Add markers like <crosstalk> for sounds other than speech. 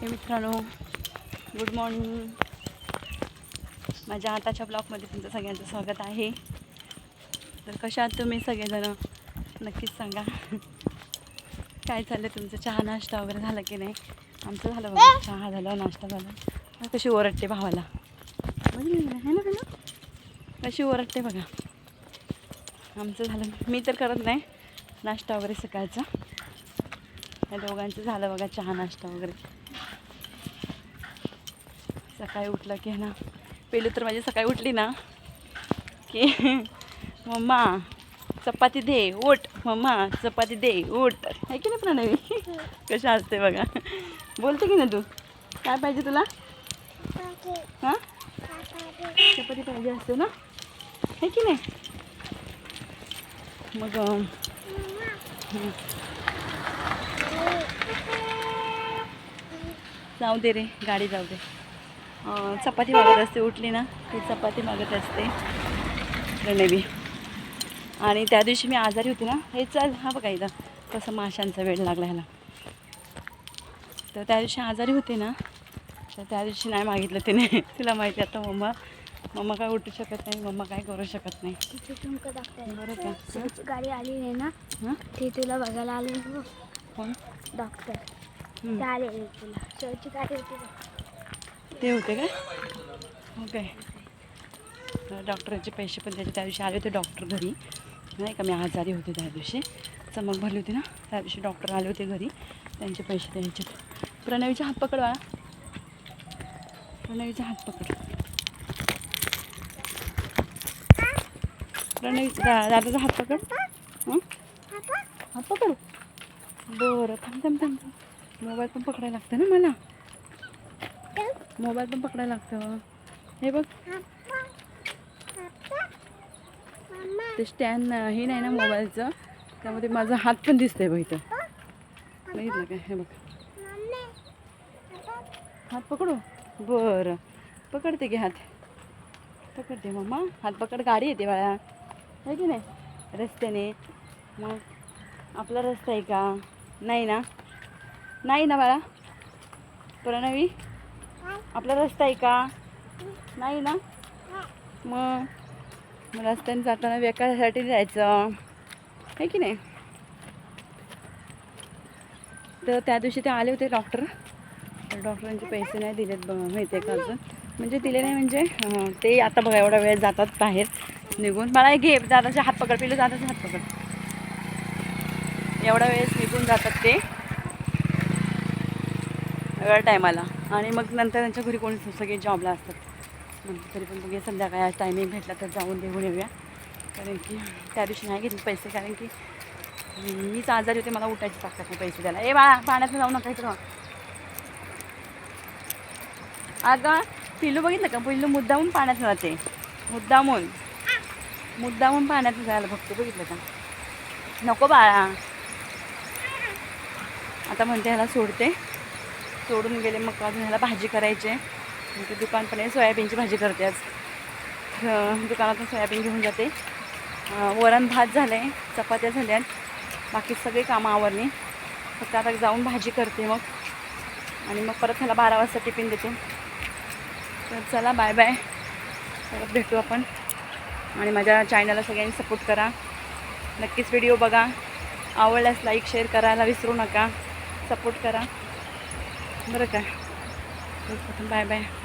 हे मित्रांनो. Good morning माझ्या आताच्या ब्लॉगमध्ये तुमचं सगळ्यांचं स्वागत आहे. तर कशा आहात तुम्ही सगळेजण? नक्कीच सांगा. काय चाललं तुमचं? चहा नाश्ता वगैरे झाला की नाही? आमचं झालं बघा चहा झाला नाश्ता झाला. कशी ओरडते भावाला? ना, कशी ओरडते बघा. आमचं झालं. मी तर करत नाही. नाश्ता वगैरे सकाळचा. या दोघांचं झालं बघा चहा नाश्ता वगैरे. सकाळी उठलं की ना पहिलं तर माझी सकाळी उठली ना की मम्मा चपाती दे ओट मम्मा चपाती दे ओट आहे की नाही प्रणवी? कशा असते बघा. बोलते की ना तू? काय पाहिजे तुला? हां? चपाती पाहिजे असते ना? आहे की नाही? मग जाऊ दे रे गाडी जाऊ दे. चपाती मागत असते उठली ना ती चपाती मागत असते. प्रणवी आणि त्या दिवशी मी आजारी होती ना हे चल हा बघा इथं कसं माशांचा वेळ लागला ह्याला. तर त्या दिवशी आजारी होते ना तर त्या दिवशी नाही मागितलं तिने. <laughs> तिला माहिती आता मम्मा मम्मा काय उठू शकत नाही मम्मा काय करू शकत नाही. बरं का? गाडी आली आहे ना हां? ते तुला बघायला आले कोण? डॉक्टर तुला. गाडी होती. ते होते काय? हो काय डॉक्टरांचे पैसे पण त्याचे. त्या दिवशी आले होते डॉक्टर घरी. नाही का मी आजारी होते त्या दिवशी. चमक भरली होती ना? त्या दिवशी डॉक्टर आले होते घरी. त्यांचे पैसे द्यायचे प्रणवीचा हात पकड बाळा प्रणवीचा हात पकड. प्रणवी दादाचा हात पकड. हात पकड. बरं थांब थांब थांब थांब. मोबाईल पण पकडायला लागतं ना मला. मोबाईल पण पकडायला लागतं हे बघ. ते स्टँड हे नाही ना मोबाईलचं. त्यामध्ये माझा हात पण दिसतंय बघ इथं. बघितलं काय हे बघ. हात पकडू? बरं. पकडते की हात. पकडते मम्मा हात पकड गाडी येते बाळा. आहे की नाही? रस्त्याने. मग आपला रस्ता आहे का? नाही ना? नाही ना बाळा. प्रणवी? आपला रस्ता आहे का? नाही ना? मग रस्त्याने जाताना व्यकासाठी जायचं. आहे की नाही? तर त्या दिवशी ते आले होते डॉक्टर तर डॉक्टरांचे पैसे नाही दिलेत बघा माहिती आहे का अजून? म्हणजे दिले नाही म्हणजे ते आता बघा एवढा वेळ जातात बाहेर निघून. मला घे दादाचे हात पकड पिलं दादाचे हात पकड. एवढा वेळेस निघून जातात ते. वेळ टायमाला आणि मग नंतर त्यांच्या घरी कोणी सगळे जॉबला असतात. म्हणून तरी पण बघूया संध्याकाळी आज टायमिंग भेटला तर जाऊन देऊन येऊया. कारण की त्या दिवशी नाही घेतले पैसे कारण की मीच आजारी होते मला उठायची ताकद नाही पैसे द्यायला. ए बाळा पाण्यात जाऊ नका इकडं. अगं पिल्लू बघितलं का? पिल्लू मुद्दामून पाण्यात जाते. मुद्दामून. मुद्दामून पाण्यात जायला बघते बघितलं का? नको बाळा. आता म्हणते ह्याला सोडते. सोडून गेले मग अजून ह्याला भाजी करायची. मग ते दुकान पण आहे सोयाबीनची भाजी करते आज. दुकानातून सोयाबीन घेऊन जाते. वरण भात झालं आहे चपात्या झाल्यात बाकी सगळी कामं आवरली. फक्त आता जाऊन भाजी करते मग. आणि मग परत ह्याला बारा वाजता टिफिन देते. तर चला बाय बाय. परत भेटू आपण. आणि माझ्या चॅनलला सगळ्यांनी सपोर्ट करा. नक्कीच व्हिडिओ बघा. आवडल्यास लाईक शेअर करायला विसरू नका. सपोर्ट करा. बरं का बाय बाय